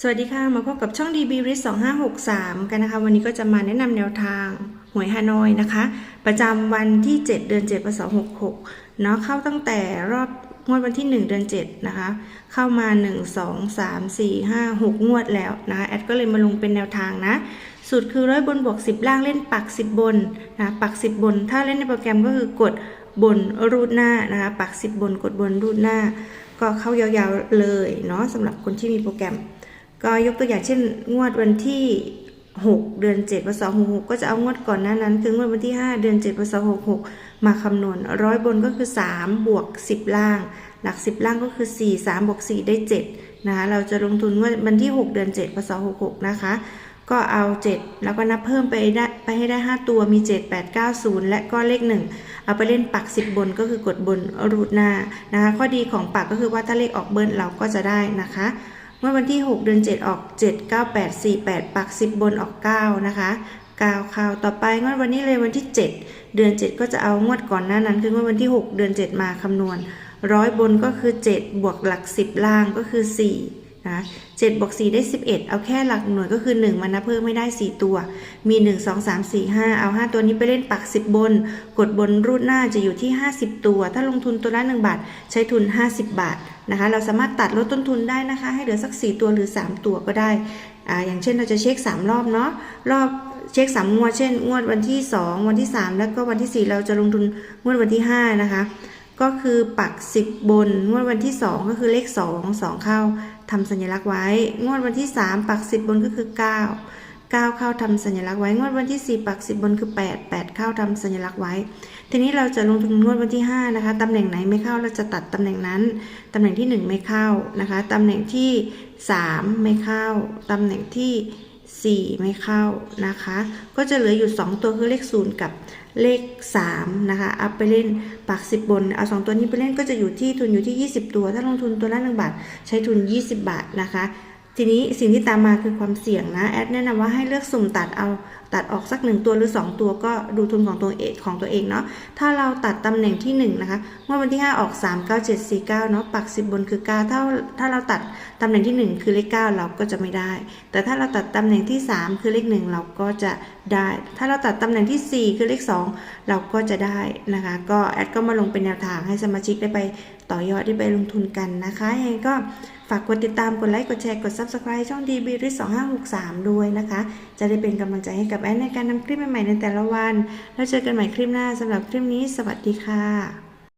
สวัสดีค่ะ มาพบกับช่อง DB r i s 2563 กันนะคะ วันนี้ก็จะมาแนะนำแนวทางหวยฮานอยนะคะ ประจำวันที่ 7 เดือน7พศ66 เนาะเข้าตั้งแต่รอบงวดวันที่ 1 เดือน 7 นะคะ เข้ามา 1 2 3 4 5 6 งวดแล้วนะคะ แอดก็เลยมาลงเป็นแนวทางนะ สูตรคือร้อยบนบวก 10 ล่างเล่นปัก 10 บนนะปัก 10 บน ถ้าเล่นในโปรแกรมก็คือกดบนรูดหน้านะคะปัก 10 บนกดบนรูดหน้า ก็เข้ายาวๆเลยเนาะสำหรับคนที่มีโปรแกรม ก็ยกตัวอย่างเช่น งวดวันที่ 6 เดือน7พศ66ก็จะเอางวดก่อนหน้านั้น คืองวดวันที่ 5 เดือน7พศ66มาคำนวณร้อยบนก็คือ 3 บวก 10 ล่าง หลัก 10 ล่างก็คือ 4 3บวก4ได้ 7 นะคะ เราจะลงทุนงวดวันที่ 6 เดือน7พศ66นะคะ ก็เอา 7 แล้วก็นับเพิ่มไปได้ไปให้ได้ 5 ตัวมี 7 8 9 0 และก็เลข 1 เอาไปเล่นปัก 10 บนก็คือกดบนรูดหน้านะคะ ข้อดีของปักก็คือว่าถ้าเลขออกเบิ้ลเราก็จะได้นะคะ เมื่อวันที่ 6 เดือน 7 ออก 7 9 8 4 8 ปัก 10 บนออก 9 นะคะ9เข้าต่อไปงวดวันนี้เลยวันที่ 7 เดือน 7 ก็จะเอางวดก่อนหน้านั้น คืองวดวันที่ 6 เดือน 7 มาคำนวณร้อยบนก็คือ 7 บวกหลัก 10 ล่างก็คือ 4 นะ7บวก4ได้ 11 เอาแค่หลักหน่วยก็คือ 1 มันนับเพิ่มไม่ได้ 4 ตัว มี 1 2 3 4 5 เอา 5 ตัวนี้ไปเล่นปัก 10 บน กดบนรูดหน้าจะอยู่ที่ 50 ตัว ถ้าลงทุนตัวละ 1 บาท ใช้ทุน 50 บาทนะคะ เราสามารถตัดลดต้นทุนได้นะคะ ให้เหลือสัก 4 ตัวหรือ 3 ตัวก็ได้อ่าอย่างเช่นเราจะเช็ค 3 รอบเนาะ รอบเช็ค 3 งวด เช่น งวดวันที่ 2 วันที่ 3 แล้วก็วันที่ 4 เราจะลงทุนงวดวันที่ 5 นะคะ ก็คือปัก 10 บน งวดวันที่ 2 ก็คือเลข 2 2 เข้าทำสัญลักษณ์ไว้ งวดวันที่ 3 ปัก 10 บนก็คือ 9 9 เข้าทำสัญลักษณ์ไว้ งวดวันที่ 4 ปัก 10 บนคือ 8 8 เข้าทำสัญลักษณ์ไว้ ทีนี้เราจะลงทุนงวดวันที่ 5 นะคะตำแหน่งไหนไม่เข้าเราจะตัดตำแหน่งนั้นตำแหน่งที่ 1 ไม่เข้านะคะตำแหน่งที่ 3 ไม่เข้าตำแหน่งที่ 4 ไม่เข้านะคะ ก็จะเหลืออยู่ 2 ตัวคือเลข 0 กับเลข 3 นะคะ เอาไปเล่นปัก 10 บน เอา 2 ตัวนี้ไปเล่นก็จะอยู่ที่ทุนอยู่ที่ 20 ตัว ถ้าลงทุนตัวละ1บาท ใช้ทุน 20 บาทนะคะ ทีนี้สิ่งที่ตามมาคือความเสี่ยงนะ แอดแนะนำว่าให้เลือกสุ่มตัดเอาตัดออกสักหนึ่งตัวหรือ 2 ตัวก็ดูทุนของตัวเองของตัวเองเนาะถ้าเราตัดตำแหน่งที่ 1 นะคะเมื่อวันที่ 5 ออก 3 9 7 4 9เนาะปัก 10 บนคือ 9 ถ้าถ้าเราตัดตำแหน่งที่ 1 คือเลข 9 เราก็จะไม่ได้ แต่ถ้าเราตัดตำแหน่งที่ 3 คือเลข 1 เราก็จะได้ ถ้าเราตัดตำแหน่งที่ 4 คือเลข 2 เราก็จะได้นะคะ ก็แอดก็มาลงเป็นแนวทางให้สมาชิกได้ไปต่อยอดได้ไปลงทุนกันนะคะยังไงก็ฝากกดติดตาม กดไลค์ กดแชร์ กด subscribe ช่อง DB ริส2563 ด้วยนะคะ จะได้เป็นกำลังใจให้กับแอดในการนำคลิปใหม่ๆในแต่ละวัน แล้วเจอกันใหม่คลิปหน้าสำหรับคลิปนี้ สวัสดีค่ะ